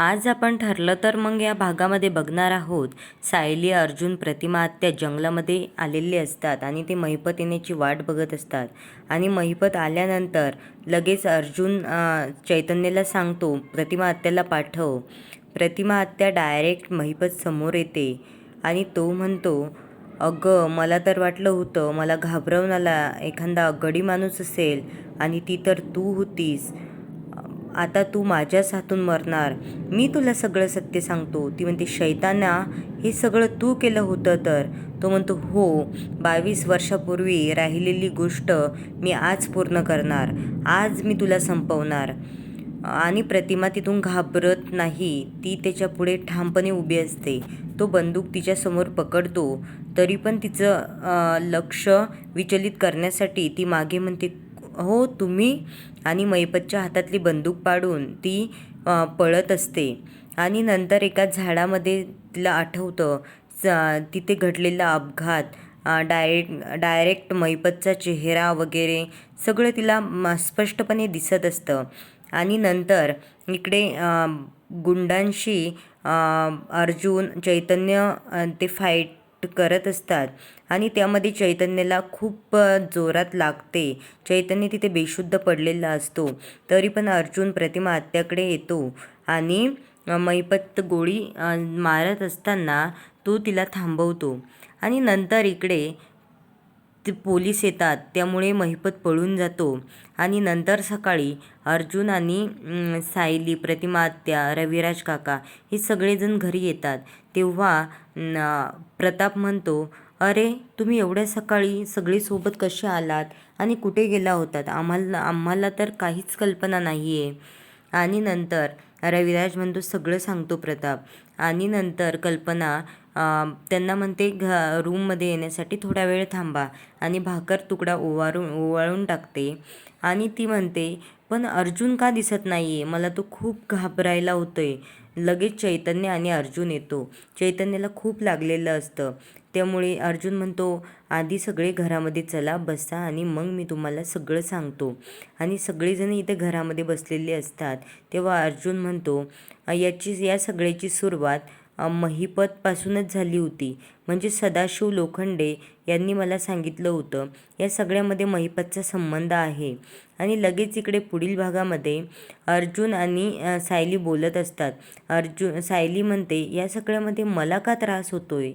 आज आपण ठरलं तर मग या भागामध्ये बघणार आहोत. सायली अर्जुन प्रतिमा त्या जंगलामध्ये आलेले असतात आणि ते महिपत येण्याची वाट बघत असतात. आणि महिपत आल्यानंतर लगेच अर्जुन चैतन्यला सांगतो प्रतिमा आत्याला पाठव. प्रतिमा आत्या डायरेक्ट महिपत समोर येते आणि तो म्हणतो अगं मला तर वाटलं होतं मला घाबरवणारा एखादा गडी माणूस असेल आणि ती तर तू होतीस. आता तू माझ्याच हातून मरणार. मी तुला सगळं सत्य सांगतो. ती म्हणते शैताना हे सगळं तू केलं होतं तर. तो म्हणतो हो बावीस वर्षापूर्वी राहिलेली गोष्ट मी आज पूर्ण करणार. आज मी तुला संपवणार. आणि प्रतिमा तिथून घाबरत नाही. ती त्याच्या पुढे ठामपणे उभी असते. तो बंदूक तिच्यासमोर पकडतो. तरी पण तिचं लक्ष विचलित करण्यासाठी ती मागे म्हणते हो तुम्ही आणि मैपतच्या हातातली बंदूक पाडून ती पळत असते. आणि नंतर एका झाडामध्ये तिला आठवतं स- तिथे घडलेला अपघात डायरेक्ट डायरेक्ट मैपतचा चेहरा वगैरे सगळं तिला स्पष्टपणे दिसत असतं. आणि नंतर इकडे गुंडांशी अर्जुन चैतन्य ते फाईट करत असतात. आणि त्यामध्ये चैतन्याला खूप जोरात लागते. चैतन्य तिथे बेशुद्ध पडलेला असतो. तरी पण अर्जुन प्रतिमा आत्याकडे येतो आणि मैपत गोळी मारत असताना तो तिला थांबवतो. आणि नंतर इकडे ते पोलीस येतात. त्यामुळे महिपत पळून जातो. आणि नंतर सकाळी अर्जुन आणि सायली प्रतिमा आत्या रविराज काका हे सगळेजण घरी येतात. तेव्हा प्रताप म्हणतो अरे तुम्ही एवढ्या सकाळी सगळे सोबत कसे आलात? आणि कुठे गेला होतात? आम्हाला आम्हाला तर काहीच कल्पना नाही आहे आणि नंतर रविराज म्हणतो सगळं सांगतो प्रताप. आणि नंतर कल्पना त्यांना म्हणते घ रूममध्ये येण्यासाठी थोडा वेळ थांबा आणि भाकर तुकडा ओवारून ओवाळून टाकते. आणि ती म्हणते पण अर्जुन का दिसत नाही आहे मला तो खूप घाबरायला होतो आहे लगेच चैतन्य आणि अर्जुन येतो. चैतन्याला खूप लागलेलं असतं. त्यामुळे अर्जुन म्हणतो आधी सगळे घरामध्ये चला बसा आणि मग मी तुम्हाला सगळं सांगतो. आणि सगळेजण इथे घरामध्ये बसलेले असतात. तेव्हा अर्जुन म्हणतो याची या सगळ्याची सुरुवात महिपतपासूनच झाली होती. म्हणजे सदाशिव लोखंडे यांनी मला सांगितलं होतं या सगळ्यामध्ये महिपतचा संबंध आहे. आणि लगेच इकडे पुढील भागामध्ये अर्जुन आणि सायली बोलत असतात. अर्जुन सायली म्हणते या सगळ्यामध्ये मला का त्रास होतोय?